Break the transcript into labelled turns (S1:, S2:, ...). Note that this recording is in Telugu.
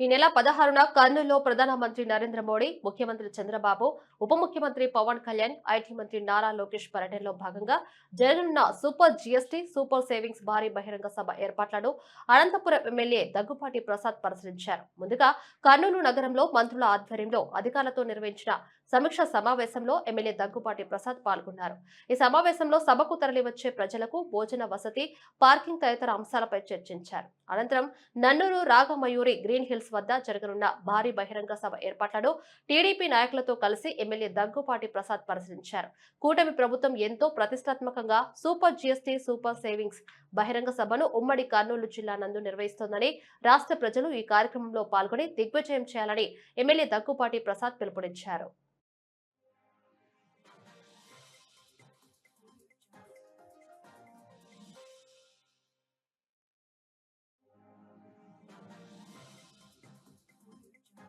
S1: ఈ నెల పదహారున కర్నూలులో ప్రధానమంత్రి నరేంద్ర మోడీ ముఖ్యమంత్రి చంద్రబాబు ఉప ముఖ్యమంత్రి పవన్ కళ్యాణ్ ఐటీ మంత్రి నారా లోకేష్ పర్యటనలో భాగంగా జరగనున్న సూపర్ జీఎస్టీ సూపర్ సేవింగ్స్ భారీ బహిరంగ సభ ఏర్పాట్లను అనంతపురం ఎమ్మెల్యే దగ్గుపాటి ప్రసాద్ పరిశీలించారు. ముందుగా కర్నూలు నగరంలో మంత్రుల ఆధ్వర్యంలో అధికారులతో నిర్వహించిన సమీక్ష సమావేశంలో ఎమ్మెల్యే దగ్గుపాటి ప్రసాద్ పాల్గొన్నారు. ఈ సమావేశంలో సభకు తరలివచ్చే ప్రజలకు భోజన వసతి పార్కింగ్ తదితర అంశాలపై చర్చించారు. అనంతరం నన్నూరు రాగమయూరి గ్రీన్ హిల్స్ వద్ద జరగనున్న భారీ బహిరంగ సభ ఏర్పాట్లను టీడీపీ నాయకులతో కలిసి ఎమ్మెల్యే దగ్గుపాటి ప్రసాద్ పరిశీలించారు. కూటమి ప్రభుత్వం ఎంతో ప్రతిష్టాత్మకంగా సూపర్ జీఎస్టీ సూపర్ సేవింగ్స్ బహిరంగ సభను ఉమ్మడి కర్నూలు జిల్లా నందు నిర్వహిస్తోందని రాష్ట్ర ప్రజలు ఈ కార్యక్రమంలో పాల్గొని దిగ్విజయం చేయాలని ఎమ్మెల్యే దగ్గుపాటి ప్రసాద్ పిలుపునిచ్చారు.